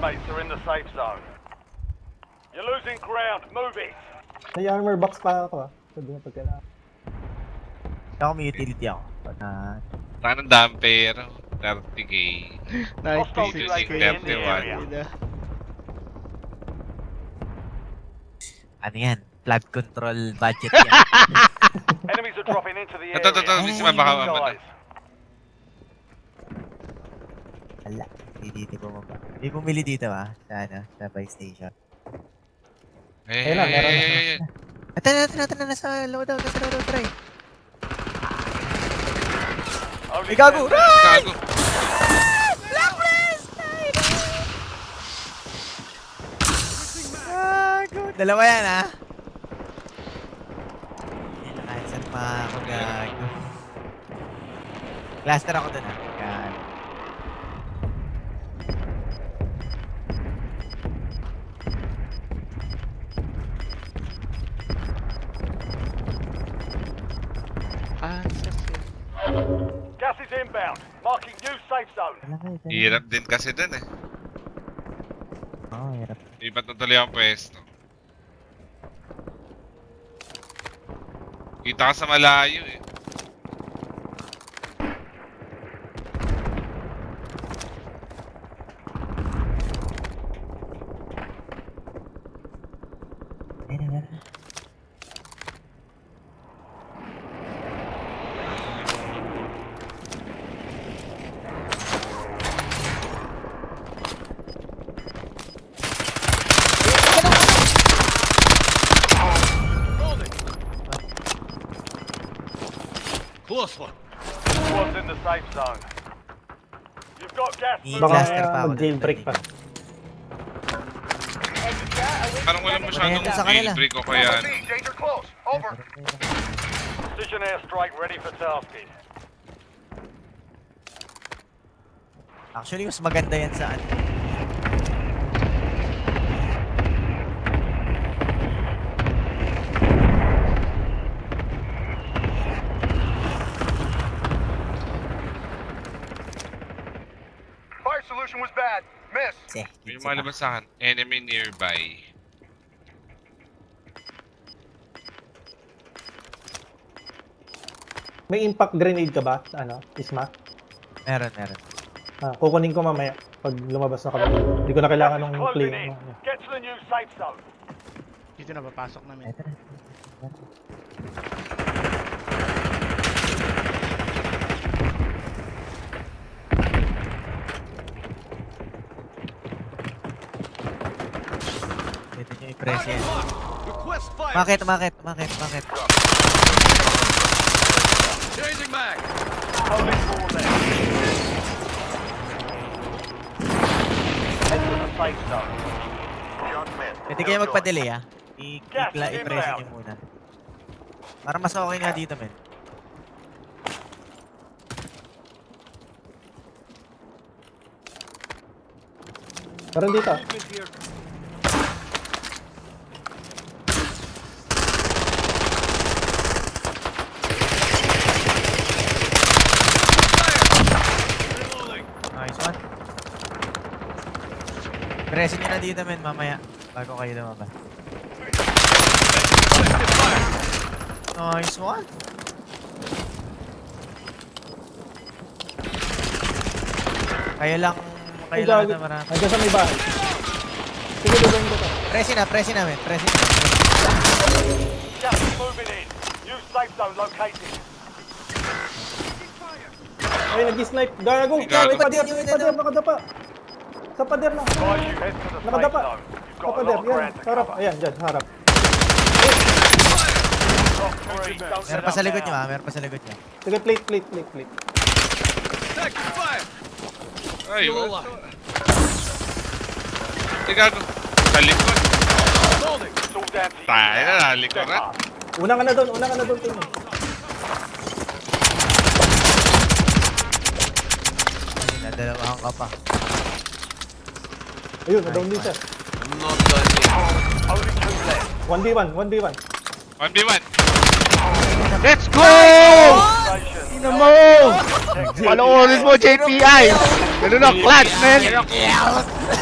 mates are in the safe zone. You're losing ground. Move it. May armor box pa ako ah. Sabi nga pag kailangan. Ako may utility ako. Na, Saan ang damper? 30k. Nice, Hostile Fifty, UAV in the 31. area. Yun na. ano yan? Flood control budget yan. Enemies are dropping into the area. Ito, ito, ito. Bisa baka mamata. Ala, hindi dito bumaba. Hindi bumili dito ah. Sa ano, sa buy station. Eh, Ayun na, meron na. eh, eh, eh. Ito na, ito na, nasa loadout, nasa loadout, try. May gago! 10 Gago. Gago! Dalawa yan ah. Yan, saan pa ako gago. Cluster ako dun ah. Gago. Sas yun. Gas is inbound. Marking new safe zone. Hirap din kasi dun eh. Oo, hirap. Iba't na tuloy ang pwesto. Kita ka sa malayo eh. Ayun, ayun. Squad's in the safe zone. You've got gas Cluster pa ako mag-jailbreak dun. pa. Parang walang masyadong Ayan, sa kanila. jailbreak o kaya ano. Danger close. Over. Precision airstrike ready for tasking. Actually, mas maganda yan sa ano. Miss. Kasi, May lumalabas sa akin. Enemy nearby. May impact grenade ka ba? Ano? Isma? Meron, meron. Ah, kukunin ko mamaya pag lumabas na kami. Hindi ko na kailangan ng Closing play. in. Get to the new safe zone. Dito na, papasok namin. Na. Nyo i-press yan. Bakit, bakit, bakit, bakit? Only four left. Head to the safe zone. John Smith. Pwede kayo magpa-delay ah. I- i- i-press nyo muna. Para mas okay nga dito, men. Meron dito. Nice one. Presin nyo na dito, men, mamaya. Bago kayo lumabas. Nice one. Kayo lang, kayo Ay, lang na marami. Nandiyan sa may bahay. Sige, lugayin ko to. Presin na, presin na, men. Presin na. Gas is moving in. New safe zone located. Ay, nag-snipe. Gago! Gago. May pader, Continue Sa pader na. Safe Nakadapa. Sa pader, yan. Harap. Ayan, dyan, harap. Meron pa sa likod nyo, ah. Meron pa sa likod nyo. Sige, plate, plate, plate, plate. Ay, wala. Gago. Sa likod. Tayo na, likuran. Step up. Una ka na doon, una ka na doon. Ayun, nadalawahan ka pa. Ayun, na-down din siya. Only two left. 1v1, 1v1. 1v1. Let's go! In Station. Ina mo! Panoorin mo, JPI! Ganun ang clutch, man!